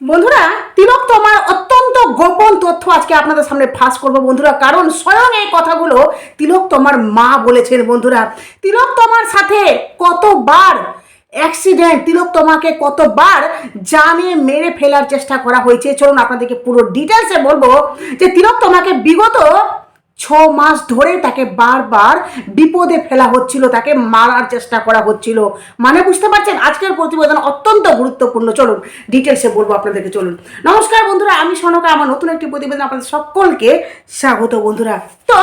বন্ধুরা, তিলক তোমার অত্যন্ত গোপন তথ্য আজকে আপনাদের সামনে ফাঁস করব বন্ধুরা। কারণ স্বয়ং এই কথাগুলো তিলক তোমার মা বলেছেন বন্ধুরা। তিলক তোমার সাথে কতবার অ্যাক্সিডেন্ট তিলক তোমাকে কতবার জানে মেরে ফেলার চেষ্টা করা হয়েছে? চলুন আপনাদেরকে পুরো ডিটেলসে বলব যে তিলক তোমাকে বিগত ছ মাস ধরে তাকে বারবার বিপদে ফেলা হচ্ছিল, তাকে মারার চেষ্টা করা হচ্ছিল। মানে বুঝতে পারছেন? আজকের প্রতিবেদন অত্যন্ত গুরুত্বপূর্ণ। চলুন ডিটেলসে বলব আপনাদেরকে, চলুন। নমস্কার বন্ধুরা, আমি সনকা, আমার নতুন একটি প্রতিবেদন আপনাদের সকলকে স্বাগত বন্ধুরা। তো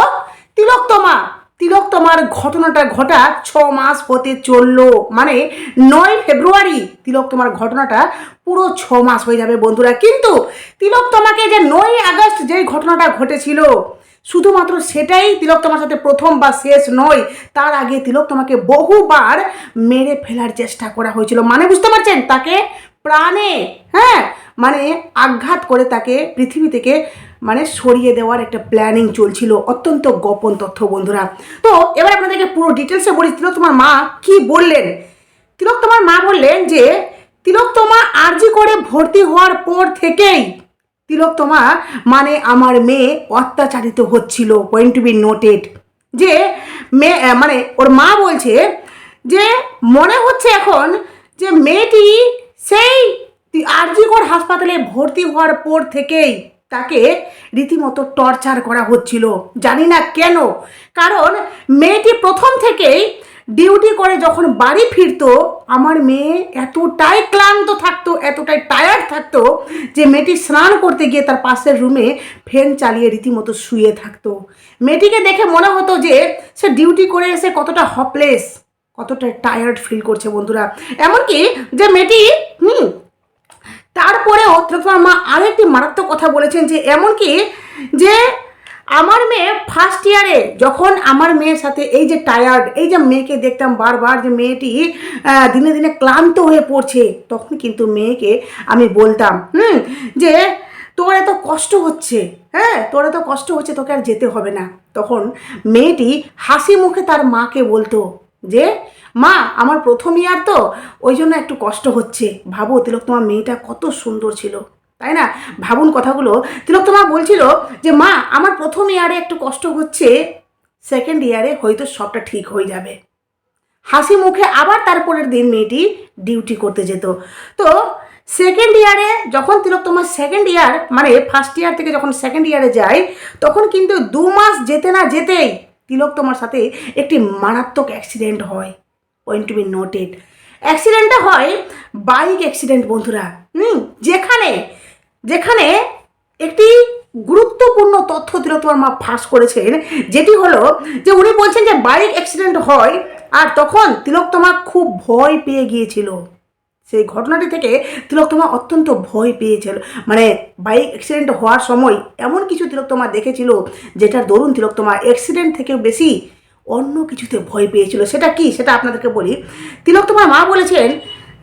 তিলোত্তমা তিলোত্তমার ঘটনাটা ঘটা ছ মাস হতে চলল। মানে নয় ফেব্রুয়ারি তিলোত্তমার ঘটনাটা পুরো ছ মাস হয়ে যাবে বন্ধুরা। কিন্তু তিলোত্তমাকে যে নয় আগস্ট যেই ঘটনাটা ঘটেছিল শুধুমাত্র সেটাই তিলক তোমার সাথে প্রথম বা শেষ নয়। তার আগে তিলক তোমাকে বহুবার মেরে ফেলার চেষ্টা করা হয়েছিল। মানে বুঝতে পারছেন? তাকে প্রাণে হ্যাঁ? মানে আঘাত করে তাকে পৃথিবী থেকে মানে সরিয়ে দেওয়ার একটা প্ল্যানিং চলছিল। অত্যন্ত গোপন তথ্য, বন্ধুরা। তো এবার আপনাদেরকে পুরো ডিটেলসে বলি, তিলক তোমার মা কি বললেন? তিলক তোমার মা বললেন যে, তিলক তোমা আর্জি করে ভর্তি হওয়ার পর থেকেই তিলোত্তমা মানে আমার মেয়ে অত্যাচারিত হচ্ছিল পয়েন্ট টু বি নোটেড যে মেয়ে মানে ওর মা বলছে যে মনে হচ্ছে এখন যে মেয়েটি সেই আরজিকর হাসপাতালে ভর্তি হওয়ার পর থেকেই তাকে রীতিমতো টর্চার করা হচ্ছিল। জানি না কেন, কারণ মেয়েটি প্রথম থেকেই ডিউটি করে যখন বাড়ি ফিরতো, আমার মেয়ে এতটাই ক্লান্ত থাকতো, এতটাই টায়ার্ড থাকতো, যে মেয়েটি স্নান করতে গিয়ে তার পাশের রুমে ফ্যান চালিয়ে রীতিমতো শুয়ে থাকতো। মেয়েটিকে দেখে মনে হতো যে সে ডিউটি করে এসে কতটা হপলেস কতটা টায়ার্ড ফিল করছে বন্ধুরা। এমনকি যে মেয়েটি, হুম, তারপরেও মা আরেকটি মারাত্মক কথা বলেছেন যে, এমনকি যে আমার মেয়ে ফার্স্ট ইয়ারে যখন আমার মেয়ের সাথে এই যে টায়ার্ড এই যে মেয়েকে দেখতাম বারবার যে মেয়েটি দিনে দিনে ক্লান্ত হয়ে পড়ছে, তখন কিন্তু মেয়েকে আমি বলতাম, হুম, যে তোর এত কষ্ট হচ্ছে হ্যাঁ তোর এত কষ্ট হচ্ছে, তোকে আর যেতে হবে না। তখন মেয়েটি হাসি মুখে তার মাকে বলতো যে, মা, আমার প্রথম ইয়ার তো, ওই জন্য একটু কষ্ট হচ্ছে। ভাবো তিলক তোমার মেয়েটা কত সুন্দর ছিল। তাই না? ভাবুন কথাগুলো। তিলক তোমার বলছিল যে, মা, আমার প্রথম ইয়ারে একটু কষ্ট হচ্ছে সেকেন্ড ইয়ারে হয়তো সবটা ঠিক হয়ে যাবে। হাসি মুখে আবার তারপরের দিন মেয়েটি ডিউটি করতে যেত। তো সেকেন্ড ইয়ারে যখন তিলক তোমার সেকেন্ড ইয়ার মানে ফার্স্ট ইয়ার থেকে যখন সেকেন্ড ইয়ারে যায়, তখন কিন্তু দু মাস যেতে না যেতেই তিলক তোমার সাথে একটি মারাত্মক অ্যাক্সিডেন্ট হয়। পয়েন্ট টু বি নোটেড অ্যাক্সিডেন্টটা হয় বাইক অ্যাক্সিডেন্ট বন্ধুরা। হুম? যেখানে যেখানে একটি গুরুত্বপূর্ণ তথ্য তিলক তোমার মা ফাঁস করেছেন, যেটি হলো যে উনি বলছেন যে বাইক অ্যাক্সিডেন্ট হয় আর তখন তিলোত্তমা খুব ভয় পেয়ে গিয়েছিল। সেই ঘটনাটি থেকে তিলোত্তমা অত্যন্ত ভয় পেয়েছিল। মানে বাইক অ্যাক্সিডেন্ট হওয়ার সময় এমন কিছু তিলোত্তমা দেখেছিল যেটার দরুন তিলোত্তমা অ্যাক্সিডেন্ট থেকেও বেশি অন্য কিছুতে ভয় পেয়েছিল। সেটা কি? সেটা আপনাদেরকে বলি। তিলোত্তমার মা বলেছেন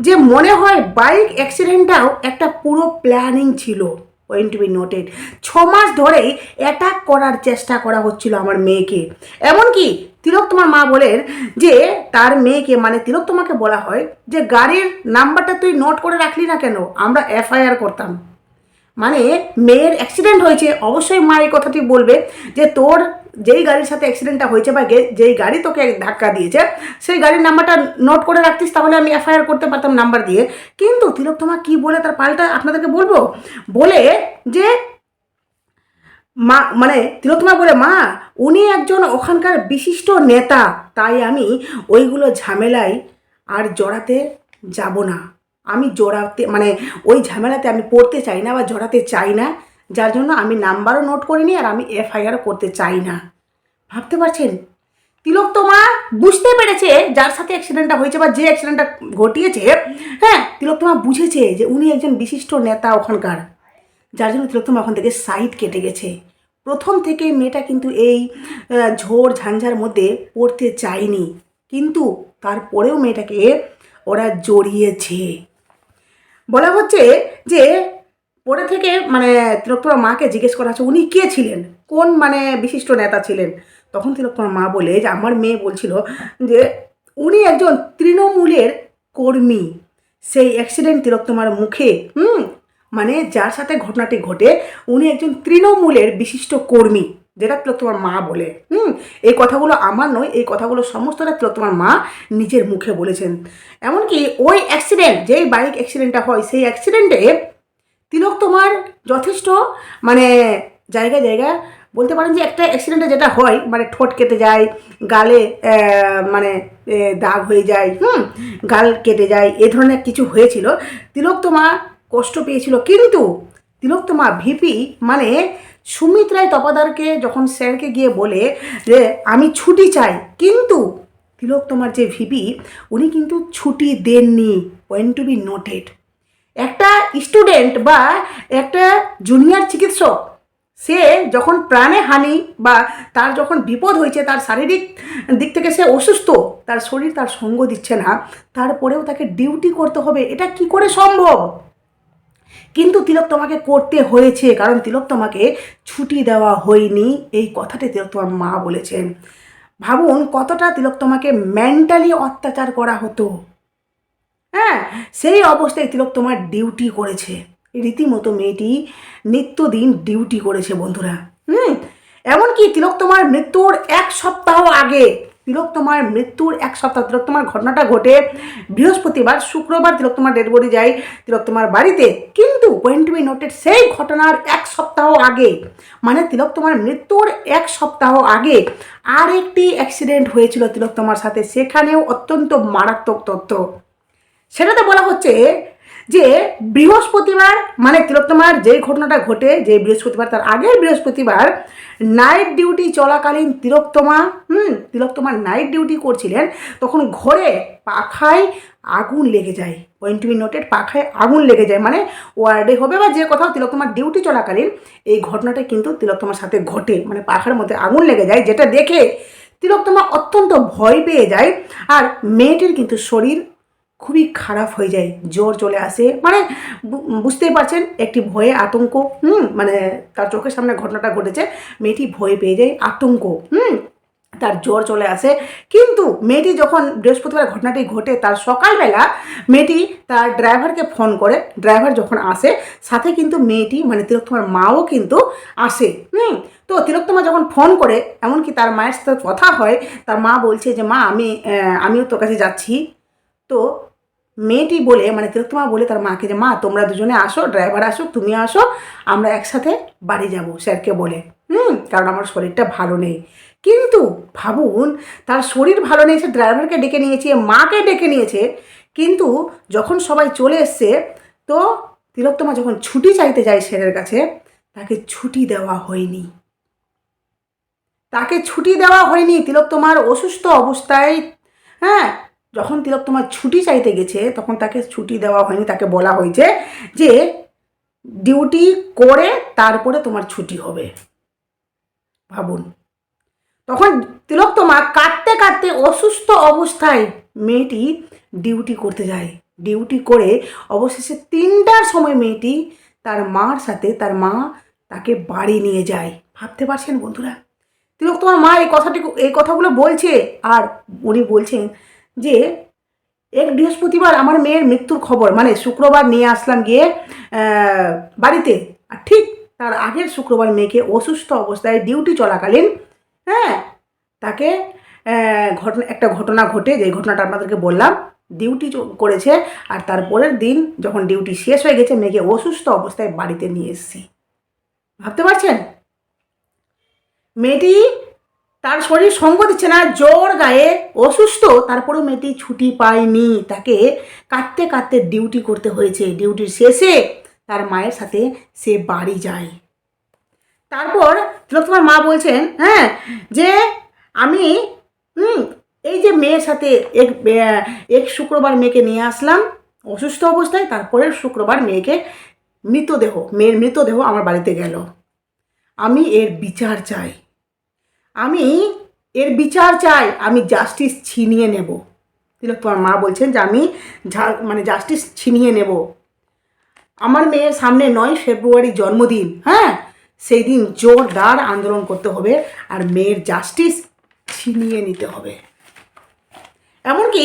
যে মনে হয় বাইক অ্যাক্সিডেন্টটাও একটা পুরো প্ল্যানিং ছিল পয়েন্ট টু বি নোটেড ছ মাস ধরেই অ্যাটাক করার চেষ্টা করা হচ্ছিল আমার মেয়েকে। এমনকি তিলক তোমার মা বলেন যে তার মেয়েকে মানে তিলক তোমাকে বলা হয় যে গাড়ির নাম্বারটা তুই নোট করে রাখলি না কেন? আমরা এফআইআর করতাম। মানে মেয়ের অ্যাক্সিডেন্ট হয়েছে, অবশ্যই মা এই কথাটি বলবে যে তোর যেই গাড়ির সাথে অ্যাক্সিডেন্টটা হয়েছে বা যেই গাড়ি তোকে ধাক্কা দিয়েছে, সেই গাড়ির নাম্বারটা নোট করে রাখতিস, তাহলে আমি এফআইআর করতে পারতাম নাম্বার দিয়ে। কিন্তু তিলক তোমার কী বলে তার পাল্টা আপনাদেরকে বলব? বলে যে, মা মানে তিলোত্তমা বলে, মা, উনি একজন ওখানকার বিশিষ্ট নেতা, তাই আমি ওইগুলো ঝামেলায় আর জড়াতে যাব না। আমি জড়াতে মানে ওই ঝামেলাতে আমি পড়তে চাই না বা জড়াতে চাই না। যার জন্য আমি নাম্বারও নোট করিনি আর আমি এফআইআরও করতে চাই না। ভাবতে পারছেন? তিলোত্তমা বুঝতে পেরেছে যার সাথে অ্যাক্সিডেন্টটা হয়েছে বা যে অ্যাক্সিডেন্টটা ঘটিয়েছে হ্যাঁ তিলোত্তমা বুঝেছে যে উনি একজন বিশিষ্ট নেতা ওখানকার, যার জন্য তিলোত্তমা ওখান থেকে সাইড কেটে গেছে। প্রথম থেকে মেয়েটা কিন্তু এই ঝড় ঝঞ্ঝার মধ্যে পড়তে চায়নি। কিন্তু তারপরেও মেয়েটাকে ওরা জড়িয়েছে। বলা হচ্ছে যে পরে থেকে মানে তিলোত্তমার মাকে জিজ্ঞেস করা হচ্ছে, উনি কে ছিলেন? কোন মানে বিশিষ্ট নেতা ছিলেন? তখন তিলোত্তমার মা বলে, যে আমার মেয়ে বলছিল যে, উনি একজন তৃণমূলের কর্মী। সেই অ্যাক্সিডেন্ট তিলোত্তমার মুখে, হুম? মানে যার সাথে ঘটনাটি ঘটে, উনি একজন তৃণমূলের বিশিষ্ট কর্মী। যেটা তিলক তোমার মা বলে, হুম? এই কথাগুলো আমার নয়, এই কথাগুলো সমস্তটা তিলক তোমার মা নিজের মুখে বলেছেন। এমনকি ওই অ্যাক্সিডেন্ট যেই বাইক অ্যাক্সিডেন্টটা হয়, সেই অ্যাক্সিডেন্টে তিলক তোমার যথেষ্ট মানে জায়গায় জায়গায় বলতে পারেন যে একটা অ্যাক্সিডেন্টে যেটা হয় মানে ঠোঁট কেটে যায়, গালে মানে দাগ হয়ে যায়, হুম, গাল কেটে যায়, এ ধরনের কিছু হয়েছিল। তিলক তোমা কষ্ট পেয়েছিল। কিন্তু তিলক তোমা ভিপি মানে সুমিত রায় তপাদারকে যখন স্যারকে গিয়ে বলে যে, আমি ছুটি চাই। কিন্তু তিলক তোমার যে ভিপি উনি কিন্তু ছুটি দেননি। পয়েন্ট টু বি নোটেড একটা স্টুডেন্ট বা একটা জুনিয়র চিকিৎসক সে যখন প্রাণে হানি বা তার যখন বিপদ হয়েছে, তার শারীরিক দিক থেকে সে অসুস্থ, তার শরীর তার সঙ্গ দিচ্ছে না, তারপরেও তাকে ডিউটি করতে হবে। এটা কি করে সম্ভব? কিন্তু তিলক তোমাকে করতে হয়েছে, কারণ তিলক তোমাকে ছুটি দেওয়া হয়নি। এই কথাটি তিলক তোমার মা বলেছেন। ভাবুন কতটা তিলক তোমাকে মেন্টালি অত্যাচার করা হতো। হ্যাঁ সেই অবস্থায় তিলক তোমার ডিউটি করেছে। রীতিমতো মেয়েটি নিত্যদিন ডিউটি করেছে বন্ধুরা। হুম? এমনকি তিলক তোমার মৃত্যুর এক সপ্তাহ আগে তিলক তোমার মৃত্যুর এক সপ্তাহ তিলক তোমার ঘটনাটা ঘটে বৃহস্পতিবার, শুক্রবার তিলক তোমার ডেড বডি যায় তিলক তোমার বাড়িতে। কিন্তু পয়েন্ট বি নোটেড সেই ঘটনার এক সপ্তাহ আগে মানে তিলক তোমার মৃত্যুর এক সপ্তাহ আগে আর একটি অ্যাক্সিডেন্ট হয়েছিল তিলক তোমার সাথে। সেখানেও অত্যন্ত মারাত্মক তথ্য। সেটাতে বলা হচ্ছে যে বৃহস্পতিবার মানে তিলোত্তমার যে ঘটনাটা ঘটে যে বৃহস্পতিবার, তার আগের বৃহস্পতিবার নাইট ডিউটি চলাকালীন তিলোত্তমা, হুম তিলোত্তমার নাইট ডিউটি করছিলেন, তখন ঘরে পাখায় আগুন লেগে যায়। পয়েন্ট টু বি নোটেড পাখায় আগুন লেগে যায়। মানে ওয়ার্ডে হবে বা যে কোথাও তিলোত্তমার ডিউটি চলাকালীন, এই ঘটনাটা কিন্তু তিলোত্তমার সাথে ঘটে। মানে পাখার মধ্যে আগুন লেগে যায়, যেটা দেখে তিলোত্তমা অত্যন্ত ভয় পেয়ে যায়, আর মেয়েটির কিন্তু শরীর খুবই খারাপ হয়ে যায়, জ্বর চলে আসে। মানে বুঝতেই পারছেন, একটি ভয়ে আতঙ্ক, হুম? মানে তার চোখের সামনে ঘটনাটা ঘটেছে, মেয়েটি ভয় পেয়ে যায়, আতঙ্ক, হুম? তার জ্বর চলে আসে। কিন্তু মেয়েটি যখন বৃহস্পতিবার ঘটনাটি ঘটে, তার সকালবেলা মেয়েটি তার ড্রাইভারকে ফোন করে, ড্রাইভার যখন আসে, সাথে কিন্তু মেয়েটি মানে তিলোত্তমার মাও কিন্তু আসে, হুম? তো তিলোত্তমা যখন ফোন করে, এমনকি তার মায়ের সাথে কথা হয়, তার মা বলছে যে, মা, আমি আমিও তোর কাছে যাচ্ছি। তো মেয়েটি বলে মানে তিলোত্তমা বলে তার মাকে যে, মা, তোমরা দুজনে আসো ড্রাইভার আসুক, তুমি আসো, আমরা একসাথে বাড়ি যাব, স্যারকে বলে। হুম, কারণ আমার শরীরটা ভালো নেই। কিন্তু ভাবুন, তার শরীর ভালো নেই, সে ড্রাইভারকে ডেকে নিয়েছে, মাকে ডেকে নিয়েছে। কিন্তু যখন সবাই চলে এসছে, তো তিলোত্তমা যখন ছুটি চাইতে যায় স্যারের কাছে, তাকে ছুটি দেওয়া হয়নি। তাকে ছুটি দেওয়া হয়নি। তিলোত্তমার অসুস্থ অবস্থায় হ্যাঁ যখন তিলক তোমার ছুটি চাইতে গেছে, তখন তাকে ছুটি দেওয়া হয়নি, তাকে বলা হয়েছে যে ডিউটি করে তারপরে তোমার ছুটি হবে। ভাবুন। তখন তিলক তোমার কাঁদতে কাঁদতে অসুস্থ অবস্থায় মেয়েটি ডিউটি করতে যায়। ডিউটি করে অবশেষে তিনটার সময় মেয়েটি তার মার সাথে তার মা তাকে বাড়ি নিয়ে যায়। ভাবতে পারছেন বন্ধুরা? তিলক তোমার মা এই কথাটি এই কথাগুলো বলছে আর উনি বলছেন যে এক বৃহস্পতিবার আমার মেয়ের মৃত্যুর খবর মানে শুক্রবার নিয়ে আসলাম গিয়ে বাড়িতে। আর ঠিক তার আগের শুক্রবার মেয়েকে অসুস্থ অবস্থায় ডিউটি চলাকালীন হ্যাঁ তাকে ঘটনা, একটা ঘটনা ঘটে যে ঘটনাটা আপনাদেরকে বললাম, ডিউটি করেছে। আর তারপরের দিন যখন ডিউটি শেষ হয়ে গেছে, মেয়েকে অসুস্থ অবস্থায় বাড়িতে নিয়ে এসেছি। ভাবতে পারছেন? মেয়েটি তার শরীর সঙ্গ দিচ্ছে না, জ্বর গায়ে, অসুস্থ, তারপরেও মেয়েটি ছুটি পায়নি। তাকে কাঁদতে কাটতে ডিউটি করতে হয়েছে। ডিউটির শেষে তার মায়ের সাথে সে বাড়ি যায়। তারপর তোমার মা বলছেন হ্যাঁ যে আমি এই যে মেয়ের সাথে এক এক শুক্রবার মেয়েকে নিয়ে আসলাম, অসুস্থ অবস্থায়, তারপরের শুক্রবার মেয়েকে মৃতদেহ, মেয়ের মৃতদেহ আমার বাড়িতে গেল। আমি এর বিচার চাই। আমি এর বিচার চাই, আমি জাস্টিস ছিনিয়ে নেব। তিলক তোমার মা বলছেন যে আমি মানে জাস্টিস ছিনিয়ে নেব। আমার মেয়ের সামনে নয় ফেব্রুয়ারি জন্মদিন হ্যাঁ? সেই দিন জোরদার আন্দোলন করতে হবে আর মেয়ের জাস্টিস ছিনিয়ে নিতে হবে। এমনকি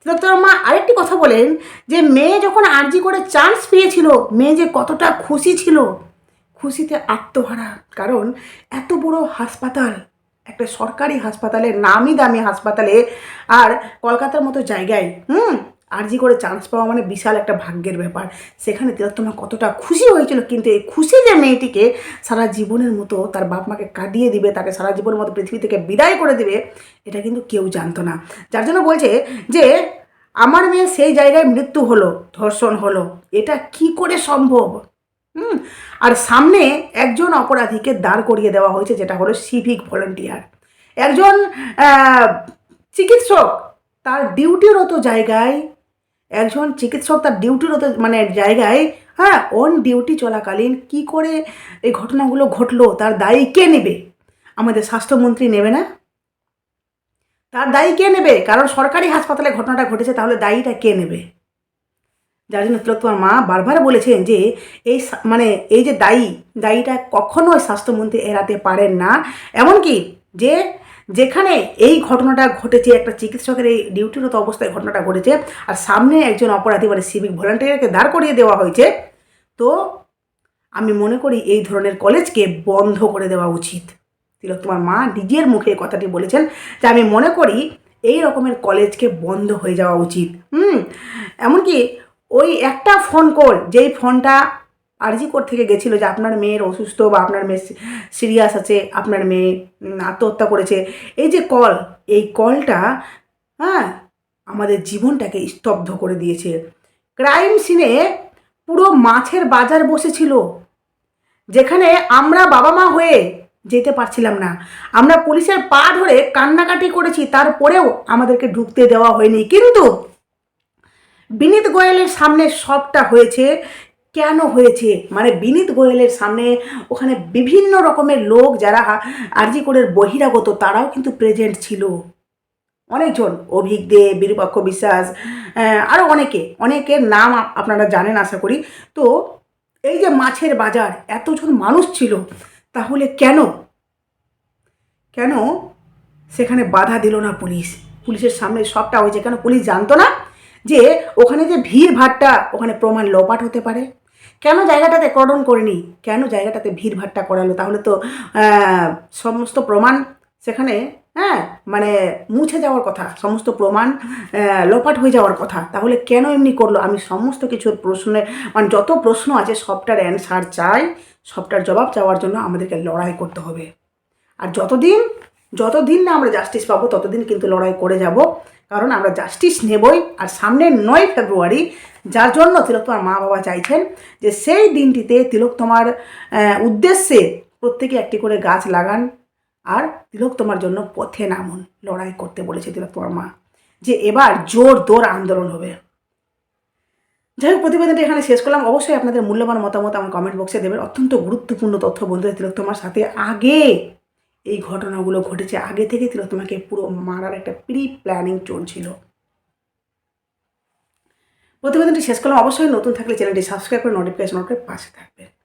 তিলোত্তমার মা আরেকটি কথা বলেন যে মেয়ে যখন আর্জি করে চান্স পেয়েছিল, মেয়ে যে কতটা খুশি ছিল, খুশিতে আত্মহারা। কারণ এত বড় হাসপাতাল একটা সরকারি হাসপাতালে, নামি দামি হাসপাতালে আর কলকাতার মতো জায়গায়, হুম? আরজি করে চান্স পাওয়া মানে বিশাল একটা ভাগ্যের ব্যাপার। সেখানে তিলোত্তমা কতটা খুশি হয়েছিল, কিন্তু এই খুশি যে মেয়েটিকে সারা জীবনের মতো তার বাপ মাকে কাঁদিয়ে দিবে, তাকে সারা জীবনের মতো পৃথিবী থেকে বিদায় করে দিবে, এটা কিন্তু কেউ জানতো না। যার জন্য বলছে যে, আমার মেয়ে সেই জায়গায় মৃত্যু হলো, ধর্ষণ হলো, এটা কি করে সম্ভব? হুম, আর সামনে একজন অপরাধীকে দাঁড় করিয়ে দেওয়া হয়েছে, যেটা হলো সিভিক ভলেন্টিয়ার। একজন চিকিৎসক, তার ডিউটিরত জায়গায়, একজন চিকিৎসক তার ডিউটিরত মানে জায়গায় হ্যাঁ অন ডিউটি চলাকালীন কি করে এই ঘটনাগুলো ঘটলো, তার দায়ী কে নেবে? আমাদের স্বাস্থ্যমন্ত্রী নেবে না? তার দায়ী কে নেবে? কারণ সরকারি হাসপাতালে ঘটনাটা ঘটেছে, তাহলে দায়ীটা কে নেবে? যার জন্য তিলোত্তমার মা বারবার বলেছেন যে এই মানে এই যে দায়ী, দায়ীটা কখনোই স্বাস্থ্যমন্ত্রী এড়াতে পারেন না। এমনকি যে যেখানে এই ঘটনাটা ঘটেছে, একটা চিকিৎসকের এই ডিউটিরত অবস্থায় ঘটনাটা ঘটেছে, আর সামনে একজন অপরাধী মানে সিভিক ভলেন্টিয়ারকে দাঁড় করিয়ে দেওয়া হয়েছে, তো আমি মনে করি এই ধরনের কলেজকে বন্ধ করে দেওয়া উচিত। তিলোত্তমার মা নিজের মুখে কথাটি বলেছেন যে আমি মনে করি এই রকমের কলেজকে বন্ধ হয়ে যাওয়া উচিত। হুম, এমনকি ওই একটা ফোন কল যেই ফোনটা আরজি কোর্ট থেকে গেছিল যে আপনার মেয়ের অসুস্থ বা আপনার মেয়ে সিরিয়াস আছে, আপনার মেয়ে আত্মহত্যা করেছে, এই যে কল এই কলটা হ্যাঁ আমাদের জীবনটাকে স্তব্ধ করে দিয়েছে। ক্রাইম সিনে পুরো মাছের বাজার বসেছিল, যেখানে আমরা বাবা মা হয়ে যেতে পারছিলাম না। আমরা পুলিশের পা ধরে কান্নাকাটি করেছি, তারপরেও আমাদেরকে ঢুকতে দেওয়া হয়নি। কিন্তু বিনীত গোয়েলের সামনে সবটা হয়েছে। কেন হয়েছে? মানে বিনীত গোয়েলের সামনে ওখানে বিভিন্ন রকমের লোক যারা আরজি কোরের বহিরাগত, তারাও কিন্তু প্রেজেন্ট ছিল। অনেকজন, অভিক দে, বীরপক্ষ বিশ্বাস আরও অনেকে। অনেকের নাম আপনারা জানেন, আশা করি। তো এই যে মাছের বাজার, এতজন মানুষ ছিল, তাহলে কেন? কেন সেখানে বাধা দিল না পুলিশ? পুলিশের সামনে সবটা হয়েছে কেন? পুলিশ জানতো না? যে ওখানে যে ভিড় ভাট্টা ওখানে প্রমাণ লোপাট হতে পারে। কেন জায়গাটাতে করণ করেনি? কেন জায়গাটাতে ভিড় ভাট্টা করালো? তাহলে তো সমস্ত প্রমাণ সেখানে হ্যাঁ মানে মুছে যাওয়ার কথা, সমস্ত প্রমাণ লোপাট হয়ে যাওয়ার কথা। তাহলে কেন এমনি করল? আমি সমস্ত কিছুর প্রশ্নের মানে যত প্রশ্ন আছে, সবটার অ্যান্সার চাই, সবটার জবাব চাওয়ার জন্য আমাদেরকে লড়াই করতে হবে। আর যতদিন যতদিন না আমরা জাস্টিস পাবো, ততদিন কিন্তু লড়াই করে যাব। কারণ আমরা জাস্টিস নেবই আর সামনের নয় ফেব্রুয়ারি, যার জন্য তিলোত্তমার মা বাবা চাইছেন যে সেই দিনটিতে তিলোত্তমার উদ্দেশ্যে প্রত্যেকে একটি করে গাছ লাগান আর তিলোত্তমার জন্য পথে নামুন, লড়াই করতে বলেছে তিলোত্তমার মা, যে এবার জোর দোর আন্দোলন হবে। যাই হোক, প্রতিবেদনটা এখানে শেষ করলাম। অবশ্যই আপনাদের মূল্যবান মতামত আমার কমেন্ট বক্সে দেবেন। অত্যন্ত গুরুত্বপূর্ণ তথ্য বন্ধুরা তিলোত্তমার সাথে আগে এই ঘটনাগুলো ঘটেছে আগে থেকে তোমাকে পুরো মারার একটা প্রি প্ল্যানিং চলছিল। প্রতিবেদনটি শেষ করলাম। অবশ্যই নতুন থাকলে চ্যানেলটি সাবস্ক্রাইব করে নোটিফিকেশন পাশে থাকবে।